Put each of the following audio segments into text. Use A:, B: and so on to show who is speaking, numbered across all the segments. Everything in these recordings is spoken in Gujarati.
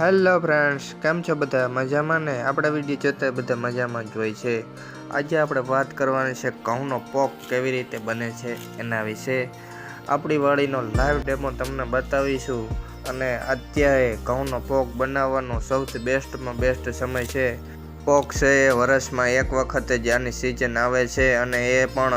A: હેલો ફ્રેન્ડ્સ, કેમ છો બધા? મજામાં ને? આપણા વીડિયો જોતા બધા મજામાં જ હોય છે. આજે આપણે વાત કરવાની છે ઘઉંનો પોક કેવી રીતે બને છે એના વિશે. આપણી વાડીનો લાઈવ ડેમો તમને બતાવીશું. અને અત્યારે ઘઉંનો પોક બનાવવાનો સૌથી બેસ્ટમાં બેસ્ટ સમય છે. પોક છે એ વર્ષમાં એક વખતે જ આની સિઝન આવે છે અને એ પણ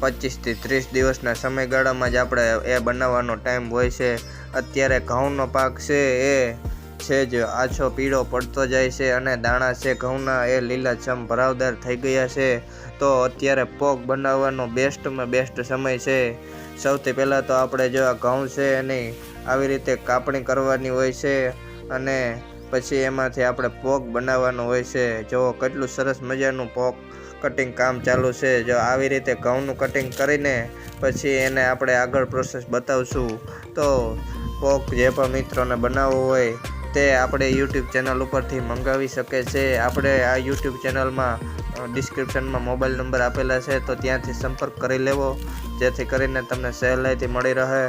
A: પચીસથી ત્રીસ દિવસના સમયગાળામાં જ આપણે એ બનાવવાનો ટાઈમ હોય છે. અત્યારે ઘઉંનો પાક છે એ છે જ. આછો પીળો પડતો જાય છે અને દાણા છે, ઘઉંના એ લીલાછમ ભરાવદાર થઈ ગયા છે. તો અત્યારે પોક બનાવવાનો બેસ્ટમાં બેસ્ટ સમય છે. સૌથી પહેલાં તો આપણે જો આ ઘઉં છે એની આવી રીતે કાપણી કરવાની હોય છે અને પછી એમાંથી આપણે પોક બનાવવાનો હોય છે. જો કેટલું સરસ મજાનું પોક કટિંગ કામ ચાલુ છે. જો આવી રીતે ઘઉંનું કટિંગ કરીને પછી એને આપણે આગળ પ્રોસેસ બતાવશું. તો પોક જે પણ મિત્રોને બનાવવો હોય તે આપણે યુટ્યુબ ચેનલ ઉપરથી મંગાવી શકે છે. આપણે આ યુટ્યુબ ચેનલમાં ડિસ્ક્રિપ્શનમાં મોબાઈલ નંબર આપેલા છે, તો ત્યાંથી સંપર્ક કરી લેવો. જેથી કરીને તમને સહેલાઈથી મળી રહે.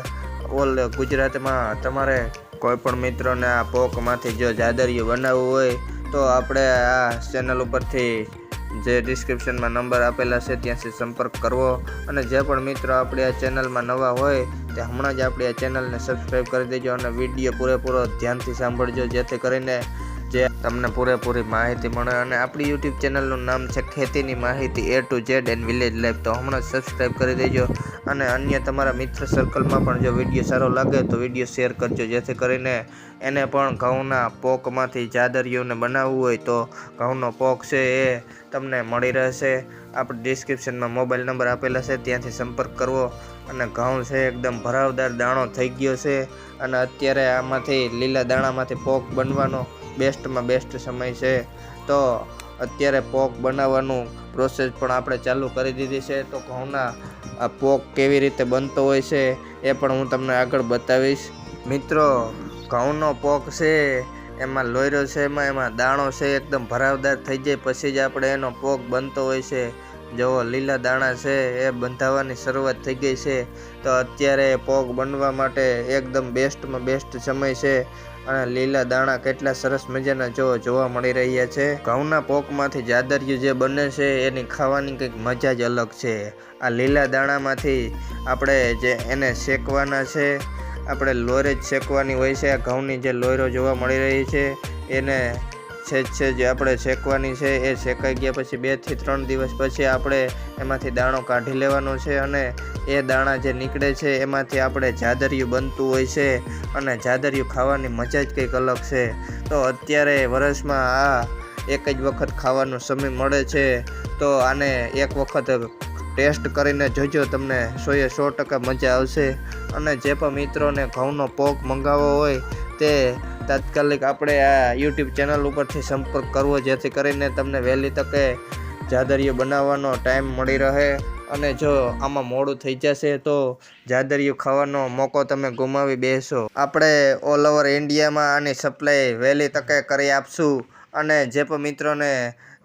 A: ઓલ ગુજરાતમાં તમારે કોઈ પણ મિત્રોને આ પોકમાંથી જો જાદરિયું બનાવવું હોય, તો આપણે આ ચેનલ ઉપરથી જે ડિસ્ક્રિપ્શનમાં નંબર આપેલા છે, ત્યાંથી સંપર્ક કરવો. અને જે પણ મિત્રો આપણી આ ચેનલમાં નવા હોય, તે હમણાં જ આપણી આ ચેનલને સબસ્ક્રાઈબ કરી દેજો અને વીડિયો પૂરેપૂરો ધ્યાનથી સાંભળજો, જેથી કરીને જે તમને પૂરેપૂરી માહિતી મળે. અને આપણી યુટ્યુબ ચેનલનું નામ છે ખેતીની માહિતી A to Z and village life તો હમણાં સબસ્ક્રાઈબ કરી દેજો. અને અન્ય તમારા મિત્ર સર્કલમાં પણ જો વીડિયો સારો લાગે તો વીડિયો શેર કરજો. જેથી કરીને એને પણ ઘઉંના પોકમાંથી ચાદરીઓને બનાવવું હોય તો ઘઉંનો પોક છે એ તમને મળી રહેશે. આપણે ડિસ્ક્રિપ્શનમાં મોબાઈલ નંબર આપેલા છે, ત્યાંથી સંપર્ક કરવો. અને ઘઉં છે એકદમ ભરાવદાર દાણો થઈ ગયો છે અને અત્યારે આમાંથી લીલા દાણામાંથી પોક બનવાનો બેસ્ટમાં બેસ્ટ સમય છે. તો અત્યારે પોક બનાવવાનું પ્રોસેસ પણ આપણે ચાલુ કરી દીધી છે. તો ઘઉંના આ પોક કેવી રીતે બનતો હોય છે એ પણ હું તમને આગળ બતાવીશ. મિત્રો, ઘઉંનો પોક છે, એમાં લોયરો છે, એમાં એમાં દાણો છે, એકદમ ભરાવદાર થઈ જાય પછી જ આપણે એનો પોક બનતો હોય છે. જેવો લીલા દાણા છે, એ બંધાવવાની શરૂઆત થઈ ગઈ છે. તો અત્યારે પોક બનવા માટે એકદમ બેસ્ટમાં બેસ્ટ સમય છે. અને લીલા દાણા કેટલા સરસ મજાના જો જોવા મળી રહ્યા છે. ઘઉંના પોકમાંથી જાદરિયું જે બને છે, એની ખાવાની કંઈક મજા જ અલગ છે. આ લીલા દાણામાંથી આપણે જે એને શેકવાના છે, આપણે લોરે જ શેકવાની હોય છે. આ ઘઉંની જે લોયરો જોવા મળી રહી છે, એને છે છે જે આપણે શેકવાની છે. એ શેકાઈ ગયા પછી બેથી ત્રણ દિવસ પછી આપણે એમાંથી દાણો કાઢી લેવાનો છે અને એ દાણા જે નીકળે છે, એમાંથી આપણે જાદરિયું બનતું હોય છે અને જાદરિયું ખાવાની મજા જ કંઈક અલગ છે. તો અત્યારે વર્ષમાં આ એક જ વખત ખાવાનો સમય મળે છે. તો આને એક વખત ટેસ્ટ કરીને જોજો, તમને સોએ સો ટકા મજા આવશે. અને જે પણ મિત્રોને ઘઉંનો પોક મંગાવવો હોય, તે તાત્કાલિક આપણે આ યુટ્યુબ ચેનલ ઉપરથી સંપર્ક કરવો, જેથી કરીને તમને વહેલી તકે જાદરિયું બનાવવાનો ટાઈમ મળી રહે. અને જો આમાં મોડું થઈ જશે તો જાદરિયું ખાવાનો મોકો તમે ગુમાવી બેસો. આપણે ઓલ ઓવર ઇન્ડિયામાં આની સપ્લાય વહેલી તકે કરી આપશું. અને જે પણ મિત્રોને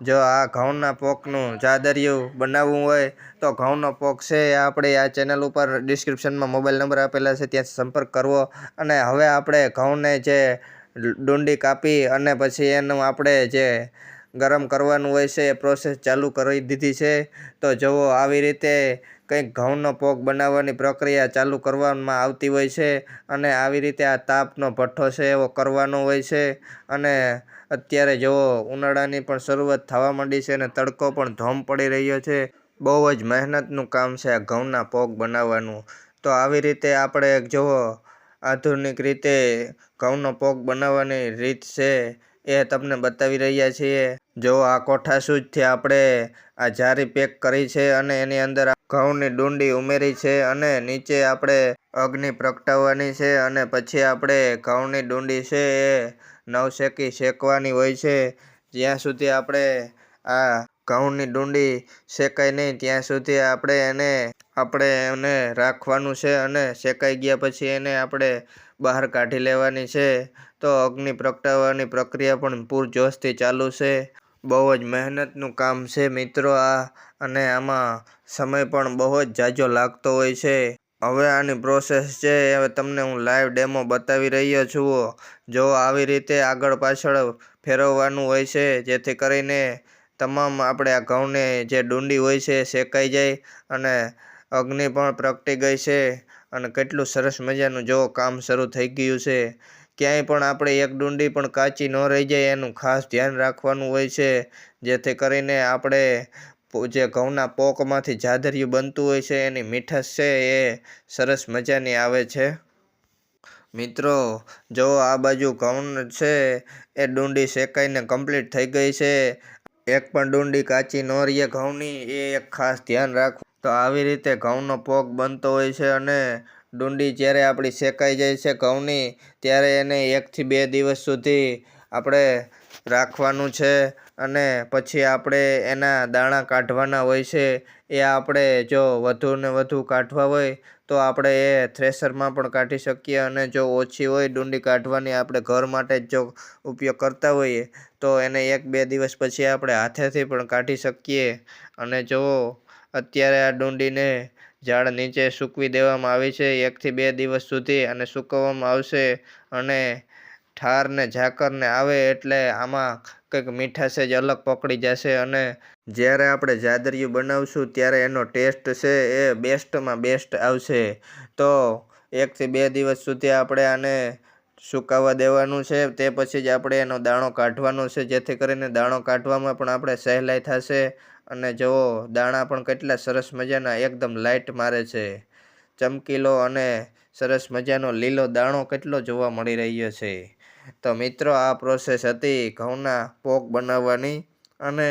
A: જો આ ઘઉંના પોકનું જાદરિયું બનાવવું હોય, તો ઘઉંનો પોક છે આપણે આ ચેનલ ઉપર ડિસ્ક્રિપ્શનમાં મોબાઈલ નંબર આપેલા છે, ત્યાં સંપર્ક કરવો. અને હવે આપણે ઘઉંને જે ડુંડી કાપી અને પછી એનું આપણે જે ગરમ કરવાનું હોય છે, એ પ્રોસેસ ચાલુ કરી દીધી છે. તો જુઓ, આવી રીતે કંઈક ઘઉંનો પોક બનાવવાની પ્રક્રિયા ચાલુ કરવામાં આવતી હોય છે અને આવી રીતે આ તાપનો ભઠ્ઠો છે એવો કરવાનો હોય છે. અને અત્યારે જુઓ, ઉનાળાની પણ શરૂઆત થવા માંડી છે અને તડકો પણ ધોમ પડી રહ્યો છે. બહુ જ મહેનતનું કામ છે આ ઘઉંના પોક બનાવવાનું. તો આવી રીતે આપણે જુઓ, આધુનિક રીતે ઘઉંનો પોક બનાવવાની રીત છે. એ તમને બતાવી રહ્યા છીએ. જો આ કોઠા સૂજથી આપણે, આ જારી પેક કરી છે અને એની અંદર ઘઉંની ડુંડી ઉમેરી છે અને નીચે આપણે અગ્નિ પ્રગટાવવાની છે અને પછી આપણે ઘઉંની ડુંડી છે એ નવશેકી શેકવાની હોય છે. જ્યાં સુધી આપણે આ ઘઉંની ડુંડી શેકાય નહીં, ત્યાં સુધી આપણે એને આપણે એને રાખવાનું છે અને શેકાઈ ગયા પછી એને આપણે બહાર કાઢી લેવાની છે. તો અગ્નિ પ્રગટાવવાની પ્રક્રિયા પણ પૂરજોશથી ચાલુ છે. બહુ જ મહેનતનું કામ છે મિત્રો આ, અને આમાં સમય પણ બહુ જ ઝાઝો લાગતો હોય છે. હવે આની પ્રોસેસ છે, હવે તમને હું લાઈવ ડેમો બતાવી રહ્યો છું. જો આવી રીતે આગળ પાછળ ફેરવવાનું હોય છે, જેથી કરીને તમામ આપણે આ ઘઉંને જે ડુંડી હોય છે, શેકાઈ જાય અને અગ્નિ પણ પ્રગટી ગઈ છે અને કેટલું સરસ મજાનું જો કામ શરૂ થઈ ગયું છે. ક્યાંય પણ આપણે એક ડુંડી પણ કાચી ન રહી જાય એનું ખાસ ધ્યાન રાખવાનું હોય છે, જેથી કરીને આપણે જે ઘઉંના પોકમાંથી જાદરિયું બનતું હોય છે, એની મીઠાશ છે એ સરસ મજાની આવે છે. મિત્રો, જો આ બાજુ ઘઉં છે, એ ડુંડી શેકાઈને કમ્પ્લીટ થઈ ગઈ છે. એક પણ ડુંડી કાચી ન રહીએ ઘઉંની, એ એક ખાસ ધ્યાન રાખવું તો આવી રીતે ઘઉંનો પોગ બનતો હોય છે અને ડુંડી જ્યારે આપણી શેકાઈ જાય છે ઘઉંની, ત્યારે એને એકથી બે દિવસ સુધી આપણે રાખવાનું છે અને પછી આપણે એના દાણા કાઢવાના હોય છે, એ આપણે જો વધુ ને વધુ કાઢવા હોય, તો આપણે એ થ્રેસરમાં પણ કાઢી શકીએ અને જો ઓછી હોય ડુંડી કાઢવાની આપણે ઘર માટે જ જો ઉપયોગ કરતા હોઈએ, તો એને એક બે દિવસ પછી આપણે હાથેથી પણ કાઢી શકીએ. અને જો અત્યારે આ ડુંડીને ઝાડ નીચે સૂકવી દેવામાં આવી છે, એકથી બે દિવસ સુધી અને સૂકવવામાં આવશે અને ઠાર ને ઝાકર ને આવે એટલે આમાં કંઈક મીઠાશ જ અલગ પકડી જશે અને જ્યારે આપણે જાદરિયું બનાવશું ત્યારે એનો ટેસ્ટ છે એ બેસ્ટમાં બેસ્ટ આવશે. તો એકથી બે દિવસ સુધી આપણે આને સુકાવા દેવાનું છે, તે પછી જ આપણે એનો દાણો કાઢવાનો છે, જેથી કરીને દાણો કાઢવામાં પણ આપણે સહેલાઈ થશે અને જુઓ, દાણા પણ કેટલા સરસ મજાના એકદમ લાઇટ મારે છે. ચમકીલો અને સરસ મજાનો લીલો દાણો કેટલો જોવા મળી રહ્યો છે. તો મિત્રો, આ પ્રોસેસ હતી ઘઉંના પોક બનાવવાની. અને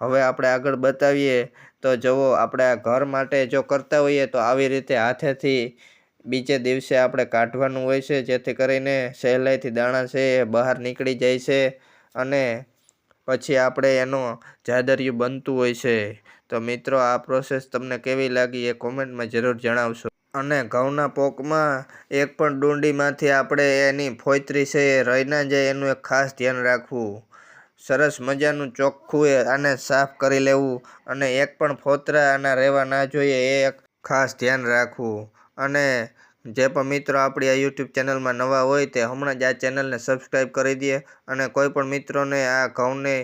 A: હવે આપણે આગળ બતાવીએ, તો જુઓ, આપણે આ ઘર માટે જો કરતા હોઈએ, તો આવી રીતે હાથેથી બીજે દિવસે આપણે કાઢવાનું હોય છે, જેથી કરીને સહેલાઈથી દાણા છે એ બહાર નીકળી જાય છે. અને પછી આપણે એનું જાદરિયું બનતું હોય છે. તો મિત્રો, આ પ્રોસેસ તમને કેવી લાગી એ કોમેન્ટમાં જરૂર જણાવશો. અને ઘઉંના પોકમાં એક પણ ડુંડીમાંથી આપણે એની ફોયત્રી છે, એ રહી ના જાય એનું એક ખાસ ધ્યાન રાખવું. સરસ મજાનું ચોખ્ખું એ આને સાફ કરી લેવું અને એક પણ ફોતરા આના રહેવા ના જોઈએ એ એક ખાસ ધ્યાન રાખવું. અને જે પણ મિત્રો આપણી આ યુટ્યુબ ચેનલમાં નવા હોય તે હમણાં જ આ ચેનલને સબસ્ક્રાઈબ કરી દે અને કોઈ પણ મિત્રોને આ ઘઉંને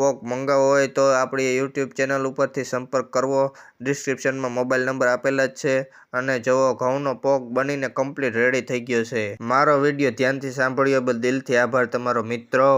A: પોક મંગાવો હોય તો આપણી યુટ્યુબ ચેનલ ઉપરથી સંપર્ક કરવો. ડિસ્ક્રિપ્શનમાં મોબાઈલ નંબર આપેલા જ છે અને જુઓ, ઘઉંનો પોક બનીને કમ્પ્લીટ રેડી થઈ ગયો છે. મારો વીડિયો ધ્યાનથી સાંભળ્યો બદલ દિલથી આભાર તમારો મિત્રો.